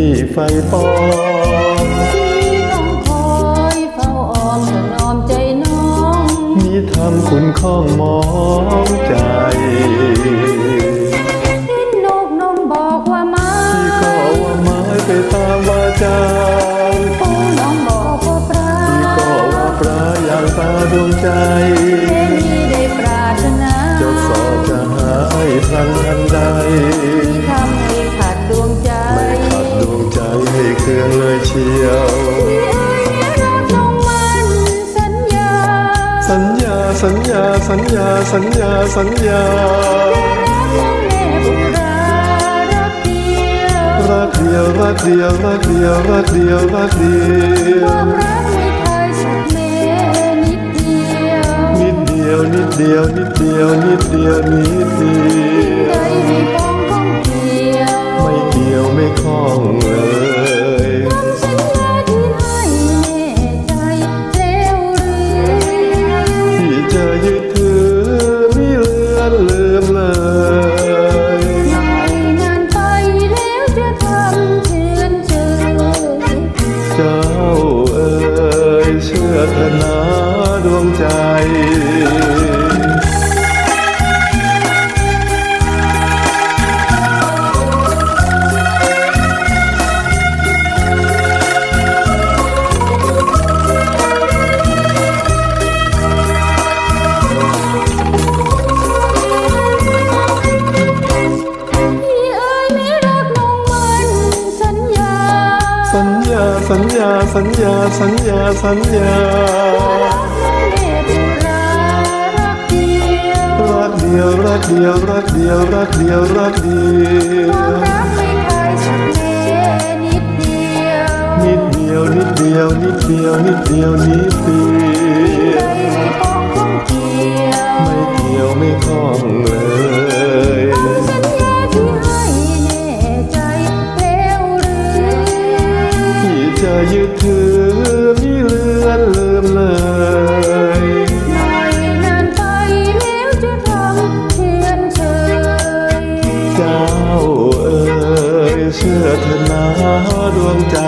ยวที่ไฟปองที่ต้องคอยเฝ้าออมถนอมใจน้องมีทำคุณข้องมองใจสิ้นนกนมบอกว่าไมาพี่ก็ว่าไม้ไปตามวาจาปูน้องบอกว่าปลาพี่ก็ว่าปลาอย่างตาดวงใจเจนี่ได้ปรารถนาจ้าสอจะหาให้พลันทันใดที่ทำให้ขาด เครื่องเลยเชียว สัญญาสัญญาสัญญาสัญญาสัญญารักน้องแม่รักเดียวรักเดียวรักเดียวรักเดียวรักเดียวรักเดียวความรักไม่เคยสักเมนิดเดียวนิดเดียวนิดเดียวนิดเดียวนิดเดียวนิดเดียวไม่เกี่ยวไม่เกี่ยวไม่คล้อ นาดวงใจ สัญญาสัญญาสัญญาสัญญารักเดียวรักเดียวรักเดียวรักเดียวรักเดียวรักเดียวความรักไม่เคยสักเมนิดเดียวนิดเดียวนิดเดียวนิดเดียวนิดเดียว มเลยไม่นานไปแล้วจะทำเชื่อนเชยเจ้าเอ๋ยเชื่อเถอะนะดวงใจ